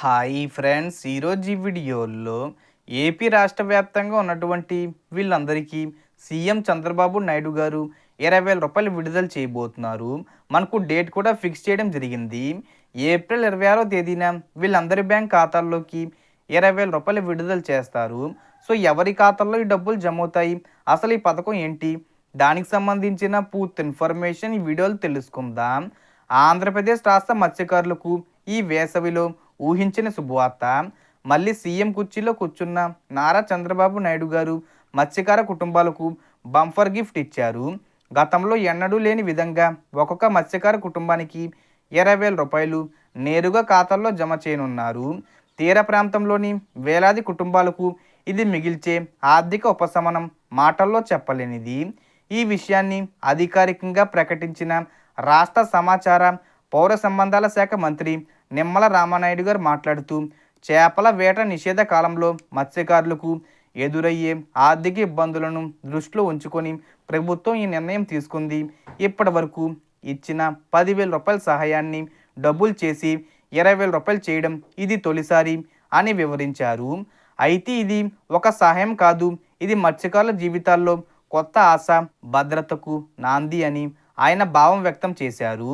Hi friends ఈరోజు ఈ వీడియోలో ఏపీ రాష్ట్ర వ్యాప్తంగా ఉన్నటువంటి వీళ్ళందరికీ సీఎం చంద్రబాబు నాయుడు గారు ఇరవై వేల రూపాయలు విడుదల చేయబోతున్నారు. మనకు డేట్ కూడా ఫిక్స్ చేయడం జరిగింది. ఏప్రిల్ ఇరవై ఆరో తేదీన వీళ్ళందరి బ్యాంక్ ఖాతాల్లోకి ఇరవై వేల రూపాయలు విడుదల చేస్తారు. సో ఎవరి ఖాతాల్లో ఈ డబ్బులు జమ అవుతాయి? అసలు ఈ పథకం ఏంటి? దానికి సంబంధించిన పూర్తి ఇన్ఫర్మేషన్ ఈ వీడియోలో తెలుసుకుందాం. ఆంధ్రప్రదేశ్ రాష్ట్ర మత్స్యకారులకు ఈ వేసవిలో ఊహించిన శుభవార్త. మళ్ళీ సీఎం కుర్చీలో కూర్చున్న నారా చంద్రబాబు నాయుడు గారు మత్స్యకార కుటుంబాలకు బంఫర్ గిఫ్ట్ ఇచ్చారు. గతంలో ఎన్నడూ లేని విధంగా ఒక్కొక్క మత్స్యకార కుటుంబానికి ఇరవై వేల రూపాయలు నేరుగా ఖాతాల్లో జమ చేయనున్నారు. తీర ప్రాంతంలోని వేలాది కుటుంబాలకు ఇది మిగిల్చే ఆర్థిక ఉపశమనం మాటల్లో చెప్పలేనిది. ఈ విషయాన్ని అధికారికంగా ప్రకటించిన రాష్ట్ర సమాచార పౌర సంబంధాల శాఖ మంత్రి నిమ్మల రామానాయుడు గారు మాట్లాడుతూ చేపల వేట నిషేధ కాలంలో మత్స్యకారులకు ఎదురయ్యే ఆర్థిక ఇబ్బందులను దృష్టిలో ఉంచుకొని ప్రభుత్వం ఈ నిర్ణయం తీసుకుంది. ఇప్పటి వరకు ఇచ్చిన పదివేల రూపాయల సహాయాన్ని డబ్బులు చేసి ఇరవై వేల రూపాయలు చేయడం ఇది తొలిసారి అని వివరించారు. అయితే ఇది ఒక సహాయం కాదు ఇది మత్స్యకారుల జీవితాల్లో కొత్త ఆశ భద్రతకు నాంది అని ఆయన భావం వ్యక్తం చేశారు.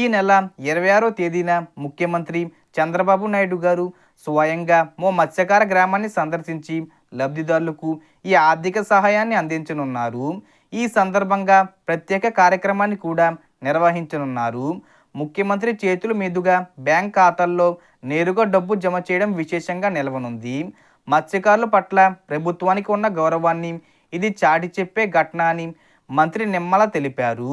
ఈ నెల ఇరవై ఆరో తేదీన ముఖ్యమంత్రి చంద్రబాబు నాయుడు గారు స్వయంగా మో మత్స్యకార గ్రామాన్ని సందర్శించి లబ్ధిదారులకు ఈ ఆర్థిక సహాయాన్ని అందించనున్నారు. ఈ సందర్భంగా ప్రత్యేక కార్యక్రమాన్ని కూడా నిర్వహించనున్నారు. ముఖ్యమంత్రి చేతుల మీదుగా బ్యాంక్ ఖాతాల్లో నేరుగా డబ్బు జమ చేయడం విశేషంగా నిలవనుంది. మత్స్యకారుల పట్ల ప్రభుత్వానికి ఉన్న గౌరవాన్ని ఇది చాటి చెప్పే ఘటన అని మంత్రి నిమ్మల తెలిపారు.